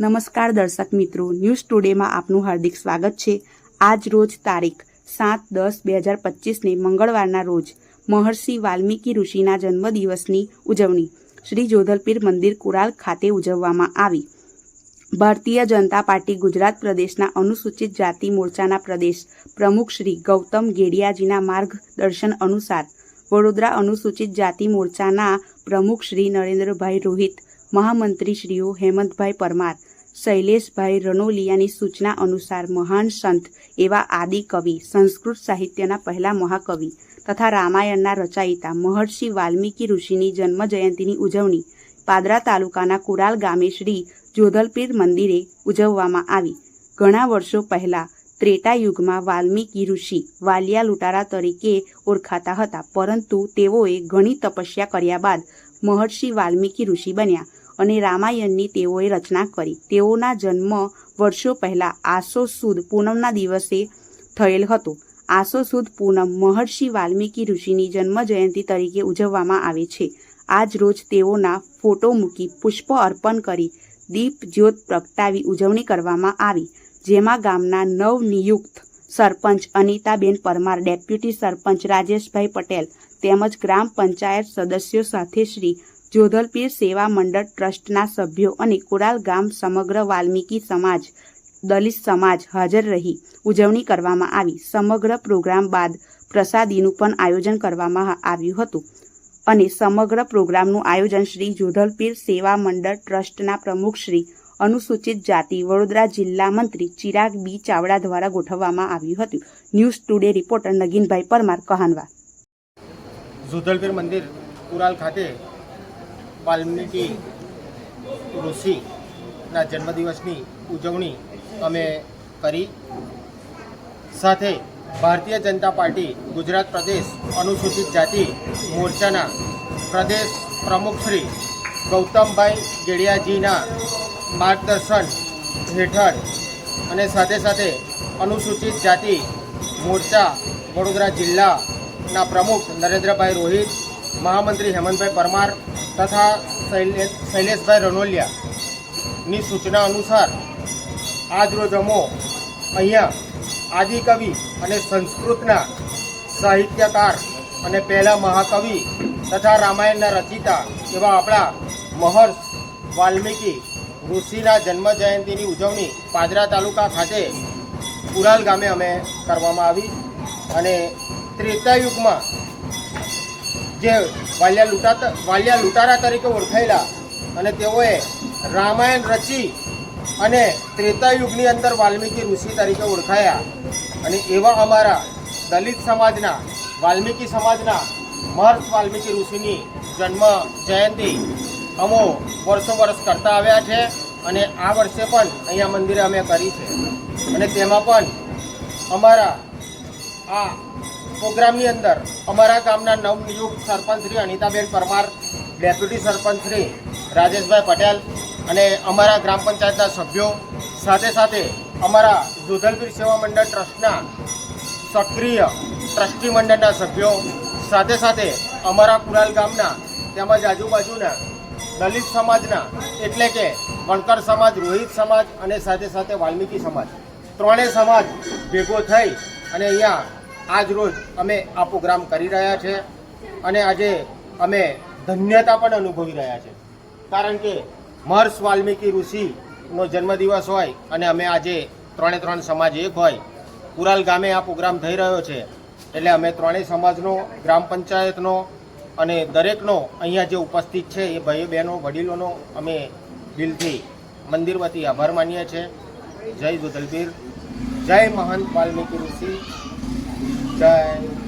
નમસ્કાર દર્શક મિત્રો ન્યૂઝ ટુડેમાં આપનું હાર્દિક સ્વાગત છે. આજ રોજ તારીખ સાત દસ બે હજાર પચીસને મંગળવારના રોજ મહર્ષિ વાલ્મીકી ઋષિના જન્મદિવસની ઉજવણી શ્રી જોધલપીર મંદિર કુરાલ ખાતે ઉજવવામાં આવી. ભારતીય જનતા પાર્ટી ગુજરાત પ્રદેશના અનુસૂચિત જાતિ મોરચાના પ્રદેશ પ્રમુખ શ્રી ગૌતમ ગેડિયાજીના માર્ગદર્શન અનુસાર વડોદરા અનુસૂચિત જાતિ મોરચાના પ્રમુખ શ્રી નરેન્દ્રભાઈ રોહિત મહામંત્રી શ્રીઓ હેમંતભાઈ પરમાર શૈલેષભાઈ રનોલિયાની સૂચના અનુસાર મહાન સંત એવા આદિ કવિ, સંસ્કૃત સાહિત્યના પહેલા મહાકવિ તથા રામાયણના રચયિતા મહર્ષિ વાલ્મીકી ઋષિની જન્મ જયંતિની ઉજવણી પાદરા તાલુકાના કુરાલ ગામે શ્રી જોધલપીર મંદિરે ઉજવવામાં આવી. ઘણા વર્ષો પહેલા ત્રેટા યુગમાં વાલ્મીકી ઋષિ વાલિયા લૂંટારા તરીકે ઓળખાતા હતા, પરંતુ તેઓએ ઘણી તપસ્યા કર્યા બાદ મહર્ષિ વાલ્મીકી ઋષિ બન્યા. અને રામાયણની તેઓએ રચના કરી. તેઓના જન્મ વર્ષો પહેલા આસો સુદ પૂનમના દિવસે થયેલ હતો. આસો સુદ પૂનમ મહર્ષિ વાલ્મીકી ઋષિની જન્મ જયંતિ તરીકે ઉજવવામાં આવે છે. આજ રોજ તેઓના ફોટો મૂકી પુષ્પ અર્પણ કરી દીપ જ્યોત પ્રગટાવી ઉજવણી કરવામાં આવી, જેમાં ગામના નવનિયુક્ત સરપંચ અનિતાબેન પરમાર, ડેપ્યુટી સરપંચ રાજેશભાઈ પટેલ તેમજ ગ્રામ પંચાયત સદસ્યો સાથે શ્રી જોધલપીર સેવા મંડળ ટ્રસ્ટના સભ્યો અને કુરાલ ગામ સમગ્ર વાલ્મીકી સમાજ, દલિત સમાજ હાજર રહી ઉજવણી કરવામાં આવી. સમગ્ર પ્રોગ્રામ બાદ પ્રસાદીનું પણ આયોજન કરવામાં આવ્યું હતું અને સમગ્ર પ્રોગ્રામનું આયોજન શ્રી જોધલપીર સેવા મંડળ ટ્રસ્ટના પ્રમુખ શ્રી અનુસૂચિત જાતિ, વડોદરા જિલ્લા મંત્રી ચિરાગ બી ચાવડા દ્વારા ગોઠવવામાં આવ્યું હતું. News today reporter Naginbhai Parmar Kahanva. Jodhalpir મંદિર કુરાલ ખાતે વાલ્મીકી ઋષિના જન્મદિવસની ઉજવણી અમે કરી. સાથે ભારતીય જનતા પાર્ટી ગુજરાત પ્રદેશ અનુસૂચિત જાતિ મોરચાના પ્રદેશ પ્રમુખ શ્રી ગૌતમભાઈ ગેડિયાજીના માર્ગદર્શન હેઠળ અને સાથે સાથે અનુસૂચિત જાતિ મોરચા વડોદરા જિલ્લાના પ્રમુખ નરેન્દ્રભાઈ રોહિત મહામંત્રી હેમંતભાઈ પરમાર તથા શૈલે- શૈલેષભાઈ રનોલિયાની સૂચના અનુસાર આજરોજ અમો અહીંયા આદિકવિ અને સંસ્કૃતના સાહિત્યકાર અને પહેલા મહાકવિ તથા રામાયણના રચિતા એવા આપણા મહર્ષ વાલ્મીકી ઋષિના જન્મ જયંતિની ઉજવણી પાદરા તાલુકા ખાતે કુરાલ ગામે અમે કરવામાં આવી અને ત્રેતાયુગમાં જે વાલિયા લૂંટાતા, વાલિયા લૂંટારા તરીકે ઓળખાયેલા અને તેઓએ રામાયણ રચી અને ત્રેતા યુગની અંદર વાલ્મીકી ઋષિ તરીકે ઓળખાયા. અને એવા અમારા દલિત સમાજના, વાલ્મીકી સમાજના મહર્ષ વાલ્મીકી ઋષિની જન્મ જયંતિ અમો વર્ષો વર્ષ કરતા આવ્યા છે અને આ વર્ષે પણ અહીંયા મંદિરે અમે કરી છે. અને તેમાં પણ અમારા આ પ્રોગ્રામની અંદર અમારા ગામના નવનિયુક્ત સરપંચ શ્રી અનિતાબેન પરમાર, ડેપ્યુટી સરપંચ શ્રી રાજેશભાઈ પટેલ અને અમારા ગ્રામ પંચાયતના સભ્યો, સાથે સાથે અમારા જોધલપીર સેવા મંડળ ટ્રસ્ટના સક્રિય ટ્રસ્ટી મંડળના સભ્યો, સાથે સાથે અમારા કુરાલ ગામના તેમજ આજુબાજુના દલિત સમાજના એટલે કે વણકર સમાજ, રોહિત સમાજ અને સાથે સાથે વાલ્મીકી સમાજ. ત્રણેય સમાજ ભેગો થઈ અને અહીંયા આજ રોજ અમે આ પ્રોગ્રામ કરી રહ્યા છે અને આજે અમે ધન્યતા પણ અનુભવી રહ્યા છે. કારણ કે મહર્ષ વાલ્મીકી ઋષિનો જન્મદિવસ હોય અને અમે આજે ત્રણે ત્રણ સમાજ એક હોય, કુરાલ ગામે આ પ્રોગ્રામ થઈ રહ્યો છે. એટલે અમે ત્રણેય સમાજનો, ગ્રામ પંચાયતનો અને દરેકનો અહીંયા જે ઉપસ્થિત છે એ ભાઈઓ બહેનો, વડીલોનો અમે દિલથી મંદિર વતી આભાર માનીએ છીએ. જય જોધલબીર જય મહંત વાલ્મીકી ઋષિ. જય